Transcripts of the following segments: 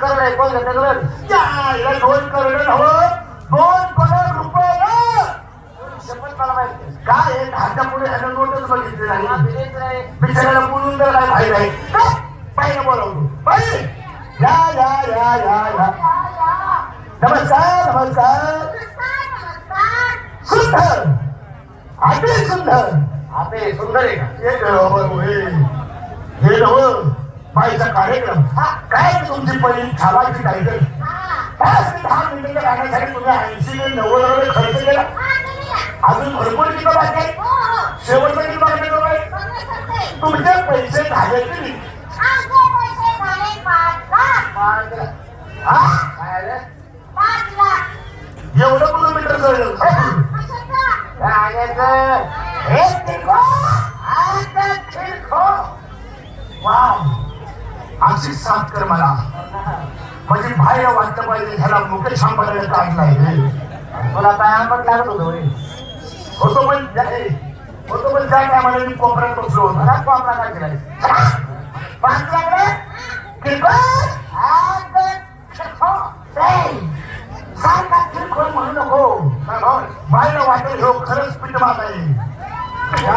करोड आहे कोण घेतं करोड यायला दोन करोड हवं दोन करोड रुपये शपथ मला माहिती काय आहे हाता पुढे ह्यानं नोटच बघितली नाही. हा. बिचाराला बोलून तर काय माहिती नाही पाहिजे बोलावतो. बाई! या या या या या. नमस्कार नमस्कार. सुंदर. अति सुंदर. आपे सुंदर आहे का? हे हे नव बाईचा कार्यक्रम. काय तुमची पहिली थांबायची कार्यक्रम पाच ते दहा मिनिटं राहण्यासाठी तुम्ही ऐंशी ते नव्वद रुपये खर्च केला. अजून भरपूर किती बाकी शेवटचं किती बाकी? तुमचे पैसे झाले की? एवढं किलोमीटर आता देखो वाव. आमची साथ कर मला. म्हणजे बाहेर वाटलं पाहिजे ह्याला मुकेश अंबानीला काढलाय तुला काय आंबट लागत होतो होतो पण होतो पण त्या टायमाला मी कोपऱ्यात बसलो होतो. मला कोपरा काय केलाय? म्हणू नको. बाहेर वाटेल हो खरंच पीठ मागाय या,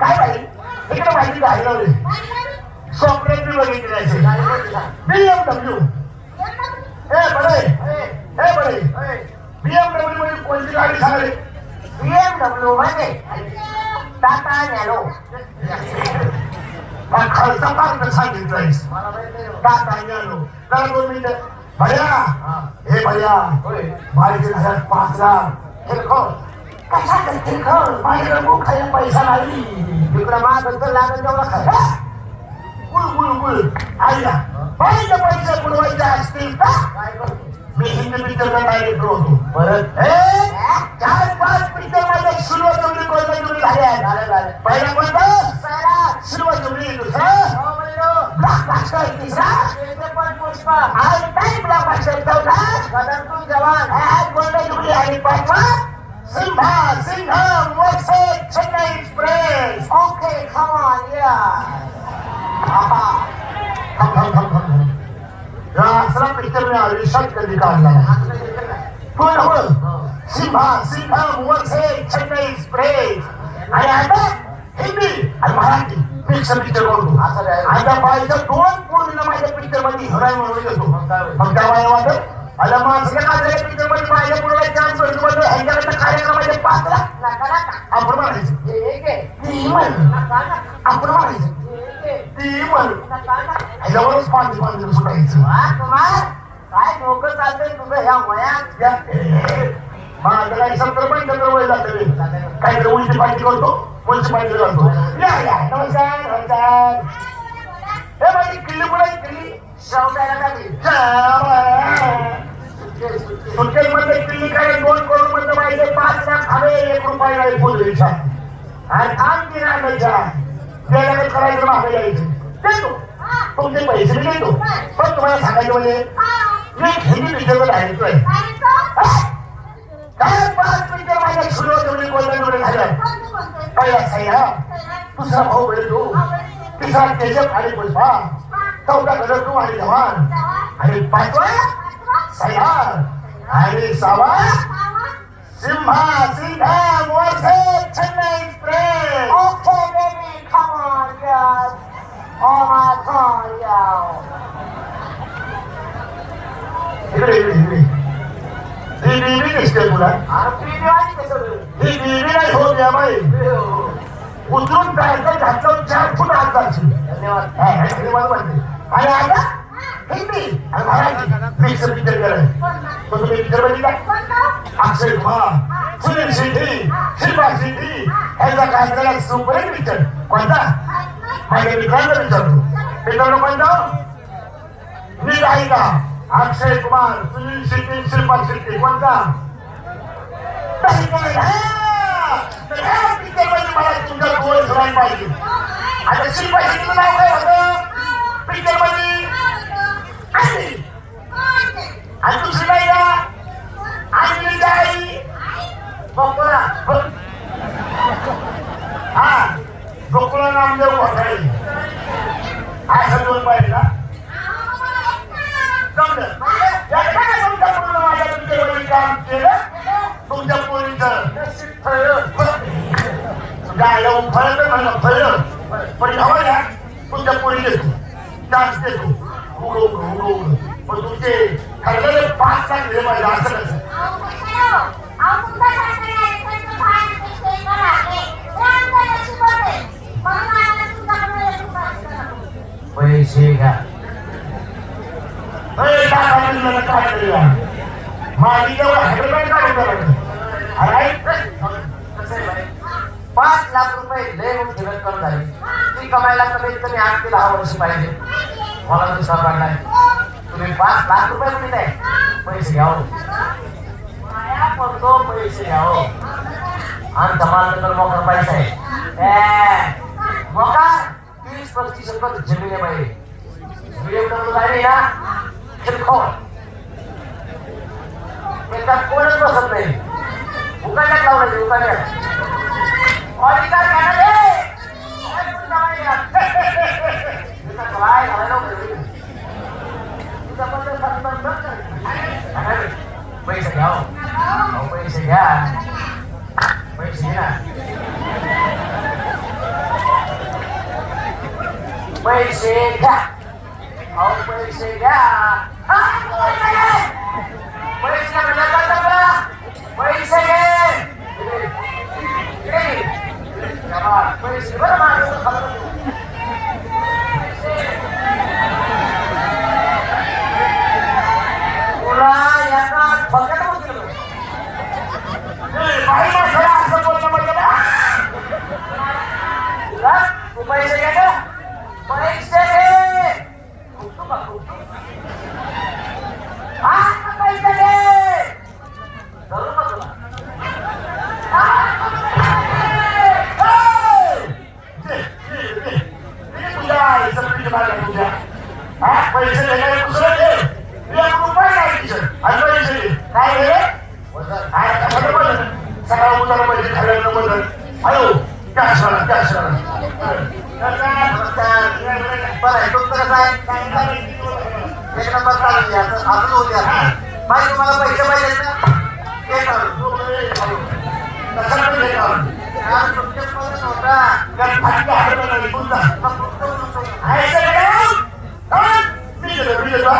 काय बाई? इकडे माहिती काय लावले स्वप्नात मी बघितले बीएमडब्ल्यू हे बरे हे बरे होय. बीएमडब्ल्यू मध्ये कोणती गाडी सांगली BMW म्हणजे टाटा नॅनो हा खालचा मार्ग माहीत हो. टाटा आलो जरा दोन मिनिटं. भैया. हे. भैया. घरात पाच लाख किरकोळ कशाचं किरकोळ माझ्याकडे मुख आहे पैसा नाही? तिकडं मागं तर लागत तेवढा खाय गुळ गुळ गुळ. आईला पाहिजे पैसे बुडवायचे असतील का? मी हिंदी पिक्चरचा डायरेक्टर होतो. परत? चार पाच पिक्चर माझ्या सिल्वर जुबली कोणत्या जुबली झाल्या? झालं झालं. पहिला कोणता? पहिला सिल्वर जुबली दुसरा. ब्लॅक मास्टर तिसरा आज टाइम ब्लॅक मास्टर चौथा जवान. गोल्डन जुबली आणि पाचवा सिंहा सिंहम वर्षे चेन्नई एक्सप्रेस ओके या थांब थांब या असला पिक्चर मी आयुष्यात कधी काढला. होय होय सिंहा सिंहम वर्षे चेन्नई एक्सप्रेस आणि आता हिंदी आणि मराठी मिक्स पिक्चर करतो त्या बाईच्या दोन पोरीला माझ्या पिक्चरमध्ये हिरोईन म्हणून येतो मग काय वाटत अरे माणसं काय पिक्चरमध्ये माझ्या पुढे चान्स भेटतो म्हणजे ह्यांच्याकडे कार्यक्रमाचे पाच लाख नका नका. आपण म्हणायचं हे ती म्हण. आपण म्हणायचं हे ती म्हण. ह्याच्यावरच पाच पाच सुटायचं काय डोकं चालतंय तुझं? ह्या वयात? माझं काही सत्तर पंच्याहत्तर वय जातं. काहीतरी उलटी पालटी करतो. उलटी पालटी करतो. या या. नमस्कार नमस्कार. हे माझी किल्ली आहे किल्ली शेवट्याला मध्ये काय दोन करोडमध्ये पाहिजे पाच लाख हवे एक रुपयाला एक आणि आणखी राहायच्या त्याला करायचं मागे जायचं देतो तुमचे पैसे. देतो पण तुम्हाला सांगायचं म्हणजे मी हिंदी पिक्चरचं डायरेक्टर काय पाच पिक्चर माझ्या सुरू जेवढी गोल्डन जेवढे झाल्या पहिला सह्या दुसरा भाऊ तिसरा तेजप आणि पुष्पा गजर तू आणि जवान आणि पाचवा सह्यार आणि सहावा Simha Sinha Morse Chennai Express okay baby come on yes oh my god याओ इकडे इकडे इकडे ही बीबी दिसते तुला ही नाही होत या बाई उतरून जायचं घातलं चार फूट हात जायची धन्यवाद धन्यवाद म्हणते. आणि आता हिंदी आणि मराठी मिक्स पिक्चर केलंय तुम्ही पिक्चर बघितला अक्षय कुमार सुनील शेट्टी शिल्पा शेट्टी ह्याचा काय केला सुपर हिट पिक्चर कोणता माझ्या मित्रांना विचारतो मित्रांनो कोणता मी आहे का अक्षय कुमार सुनील शेट्टी शिल्पा शेट्टी कोणता picture मध्ये मला डोळे धरायला पाहिजे आता शिल्पा शेट्टीचं नाव काय होतं पिक्चरमध्ये आणि दुसरी बाई ना आणली गाई बकुळा हा बकुळा नामदेव घोटाळे असं दोन बाई ना? काम केलं? तुमच्या पोरीचं. गायला फळलं म्हणलं फळलं पण हवं ना तुमच्या पोरी देतो डान्स देतो उघड पण तुमचे ठरलेले पाच दिले पाहिजे असं कसं? हे. पैसे घ्या. काय करूया माझी जेव्हा हॅडमेट काढून करायचं? पाच लाख रुपये लय मोठी रक्कम झाली ती कमायला कमीत कमी आठ ते दहा वर्ष पाहिजे. मला दुसरा पडलाय तुम्ही पाच लाख रुपये दिले पैसे घ्यावं हो. माया पडतो पैसे घ्यावं हो. आणि धमाल माल तर मोकर पैसा आहे. मोका तीस पस्तीस रुपये जमिनी पाहिजे बाई. BMW गाडी ना. किरकोळ एकदा कोणच बसत नाही. उकाड्यात लावलं उकाड्यात अधिकार घ्या ना रे. काय तुझा काय घ्या? तुझा काय घालायला पाहिजे? तुझा बद्दल सन्मान बघ ना. अरे, पैसे घ्या हो. अहो, पैसे घ्या पैसे घ्या पैसे घ्या अहो पैसे घ्या हा, पैसे घ्या पैसे घ्या म्हणजे काय करता? पैसे घे घे. शाबास, पैसे बरं माझं खातं. तुला याचा बघत होती बाई माणसाला असं बोलणं म्हणजे बा. तुला तू पैसे घे का पैसे घे खूप का खूप हा पैसे घे धरू का तुला दे, दे, दे. दे तुझ्या आईचं पीठ मागं तुझ्या. हा, पैसे देणारे दुसरं दे. एक रुपया नाही तिचं. आणि पैसे दे. काय रे? वजन काय कशाला बदल? सकाळ उतारा पैसे खाल्ल्यानं बदल. हॅलो, कॅश वाला, कॅश वाला. नमस्कार बरं आहे तुमचं कसं आहे एक नंबर चालू द्या अजून होत्या बाई तुम्हाला पैसे पाहिजे ना ते काढू कशाला पैसे काढून? यार तुमच्याकडे नव्हता त्यात फाटके हाडं नाही, पुन्हा. मग तुमचं नव्हतं. आहे का काय? हा? मी देतो, मी देतो, हा.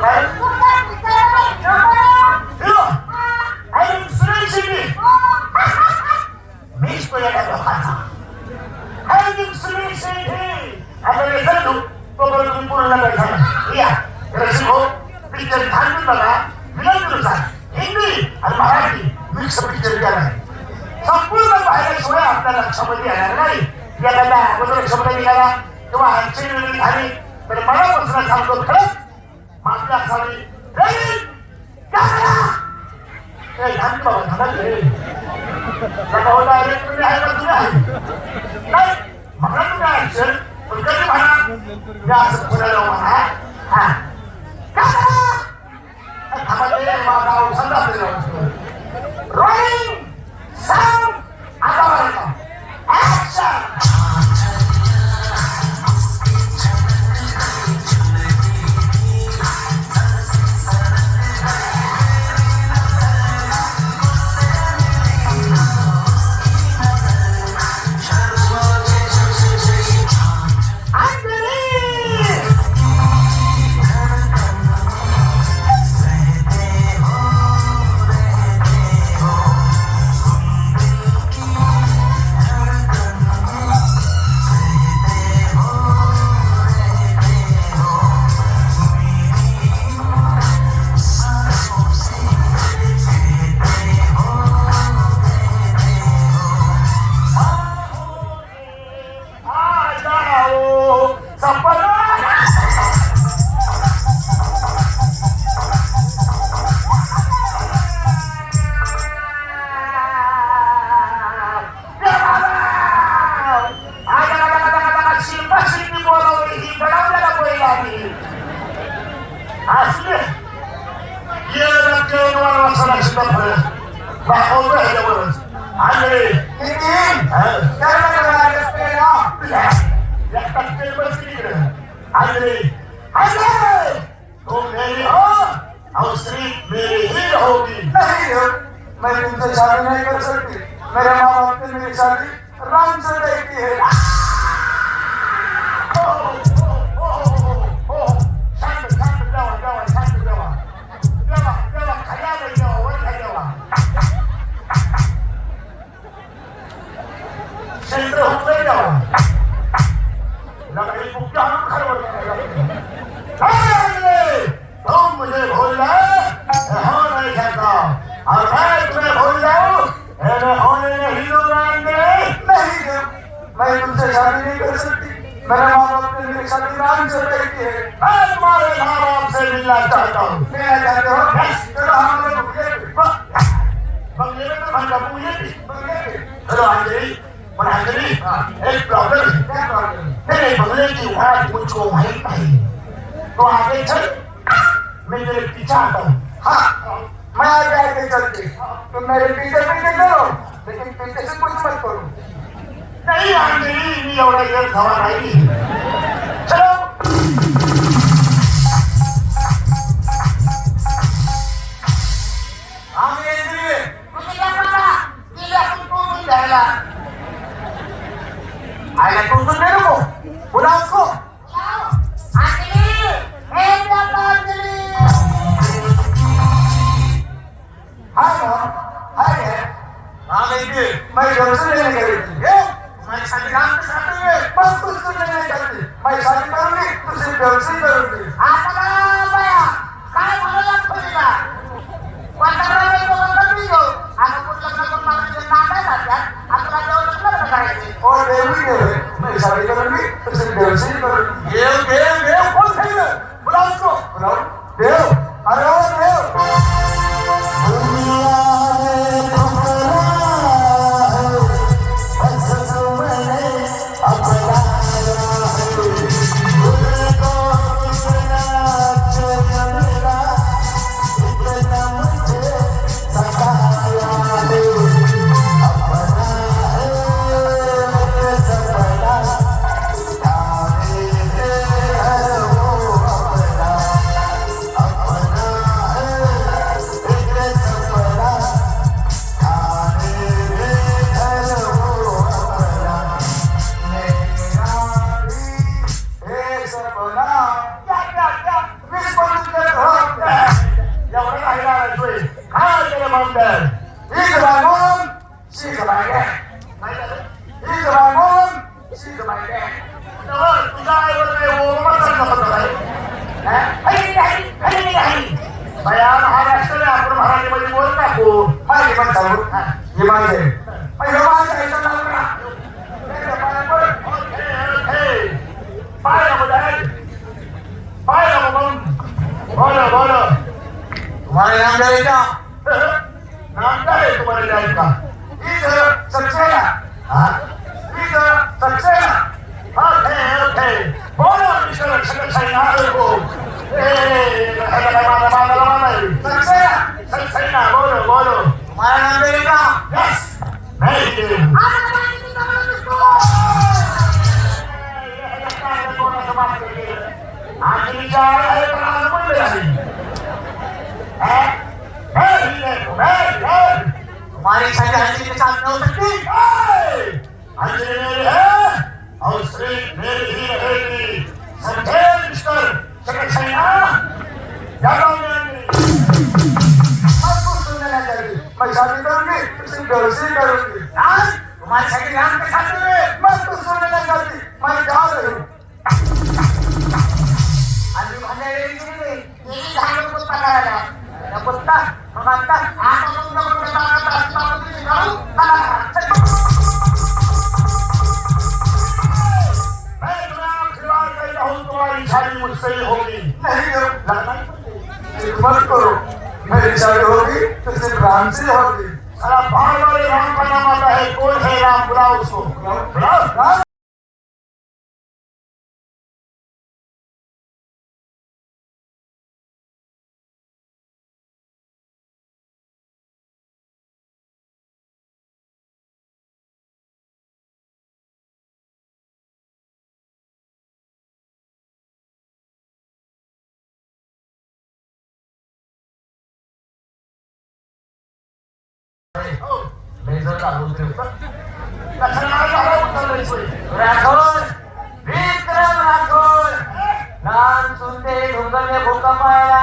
काय? तुमचा दुसरा नाही. नको. Yo, I'm Suresh Shetty. मीच पहिल्या लोकांचा. I'm Suresh Shetty. आता मी सांगतो, तोपर्यंत तुम्ही पूर्ण नाही सांगा. या, रसिक हो, picture थांबून बघा. विनंतीनुसार हिंदी आणि मराठी मिक्स पिक्चर केलाय संपूर्ण पाहिल्याशिवाय आपल्या लक्षामध्ये येणार नाही एखादा अगोदर लक्षामध्ये निघाला किंवा आणखी वेगळी झाली तर मला प्रश्न सांगतो खरंच मागच्या असावी "रेडी? कॅमेरा!" ए, थांब बाबा, थांबा की रे. नका होता, अरे तुम्ही आहे का तुम्ही आहे? नाही, म्हणा तुम्ही आहे, सर. पण कधी म्हणा? मी असं पुण्याला म्हणा. हा. कॅमेरा! ए, थांबा ते, माझा अवसान जातोय राव. Rolling, sound, आता बघा. Action! मेरी ही होगी नाही हो. मैं तुमचं शादी नाही करू शकते मेरे माँ बाप ने मेरी शादी राम से तय की है हो, हो, हो, हो, हो. शांत शांत जेवा जेवा शांत जेवा जेवा जेवा खाल्या नाही जेवा वर खाली जेवा शेंद्र होत नाही जेवा लकड़ी मुक्ती आणून खाली तुम मुझे भूल हो नहीं सकता और मैं तुम्हें भूल जाऊं होने नहीं दूंगा नहीं मैं तुमसे शादी नहीं कर सकती मेरे माँ बाप ने मेरी शादी राम से तय की है मैं तुम्हारे माँ बाप से मिलना चाहता हूँ मिलना चाहते हो चलो हमारे बंगले बंगले में तो पूजे चलो अंजलि पण अंजलि एक प्रॉब्लम है क्या प्रॉब्लम मेरे बंगले की वाट मुझको माहीत नहीं तो आगे चल मैं तेरे पीछे आता हूँ हाँ मैं आगे आगे चलती तुम मेरे पीछे पीछे करो लेकिन पीछे से कुछ मत करो। नहीं मी एवढा वेळ धावा नाही चलो करूंगी देव बोलो, बोलो. तुम्हारे नाम जाएगा नाम काय आहे तुम्हाला जायचं का? He's सक्सेना हा? He's Saxena okay, okay. बोलो, मिस्टर हा मानायला मानाय. सक्सेना सेक्रेटरी ना, बोलो, बोलो. तुम्हारा नाम जाएगा Yes. नाही ते. आता पाणी मी जवळ दिसतो तुम्हारी शादी हल्दी के साथ नहीं हो सकती मेरी शादी होगी तो सिर्फ राम से होगी साला बार बार राम का नाम आता है कौन है राम बुलाओ उसको। बुलाओ बुलाओ सुनते ढुंगने भूकंपाया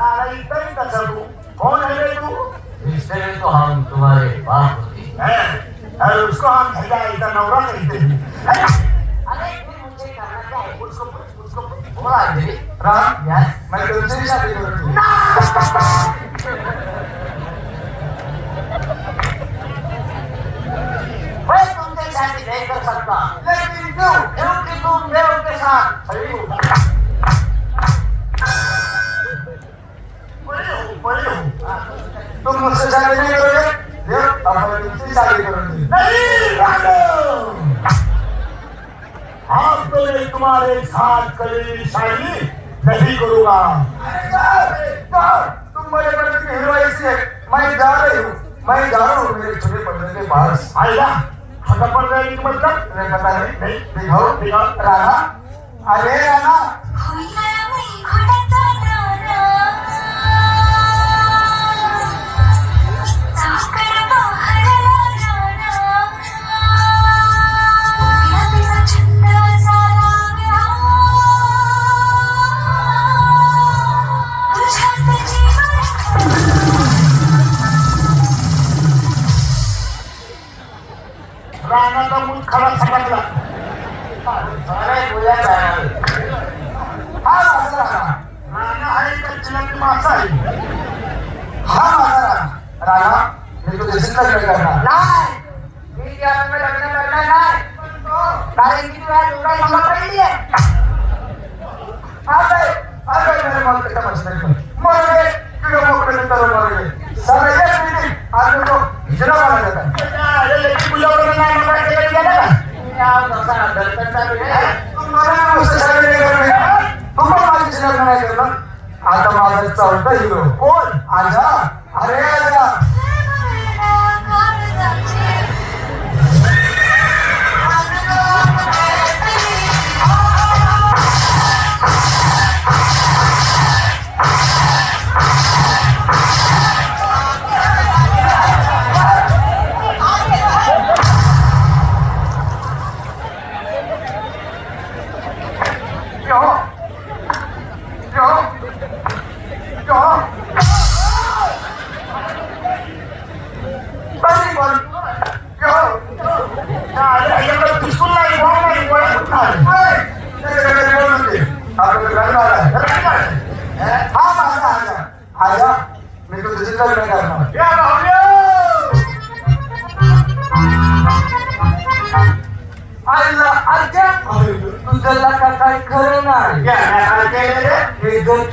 अरे इथंही कसं तू कौन है रे तू? इसलिए तो हम तुम्हारे बाप होते. है? अरे उसको हम भैया इतना नवरा कहते हैं है? अरे मुझे करना क्या है? उसको उसको बोला अंजलि राम यार मैं तुमसे ही शादी करूंगी। मैं तुमसे शादी नहीं कर सकता। लेकिन क्यों? क्योंकि तुम देव के साथ तुम मुझसे शादी नहीं करोगे देव अब मैं तुमसे शादी करूंगी नहीं राघव आप तो तुम्हारे साथ कभी शादी नहीं करूंगा तुम मेरे बड़े की हीरो से मैं जा रही हूँ मैं जा रहा हूँ मेरे छोटे पड़ने के पास आएगा खत्म पड़ जाएगी कि मतलब तुम्हें पता नहीं नहीं दिखाओ दिखाओ राणा अरे राणा आता माझं चालतं हिरो कोण? आजा. अरे आजा.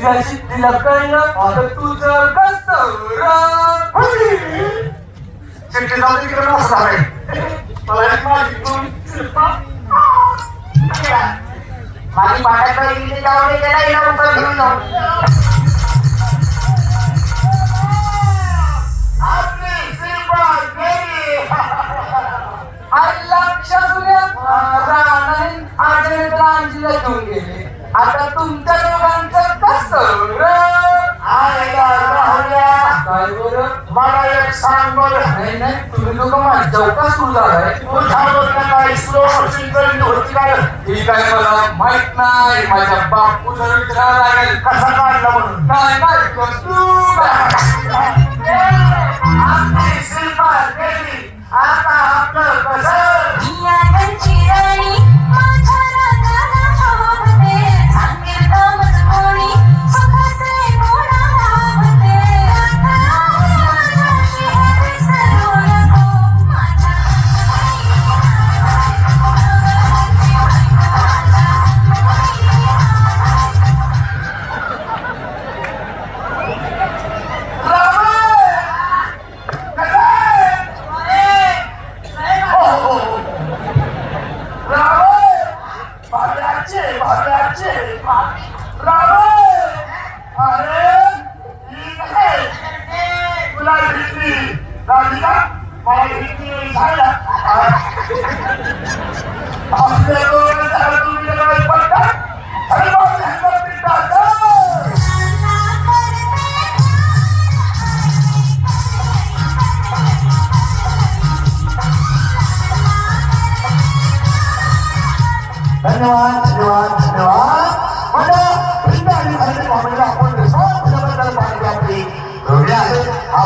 हे जर तुझ्या शिट्टीला कळलं तर तुझं कसं चिठ्ठी जाऊ तिकडे बसला आहे. मला एक माझी दोन शिल्पा. माझी त्याला हिला घेऊन जाऊ अंजीला घेऊन गेले आता तुमच्या दोघांचं कसं राहुल्या. काय बरं मला एक सांग बरं नाही नाही तुम्ही लोक माझ्या चौका सुरू झालाय तुझ्यावर काय स्लो सिंगल होती काय ठीक आहे मला माहीत नाही माझ्या बापूला जर लागेल कसा काढला म्हणून काय काय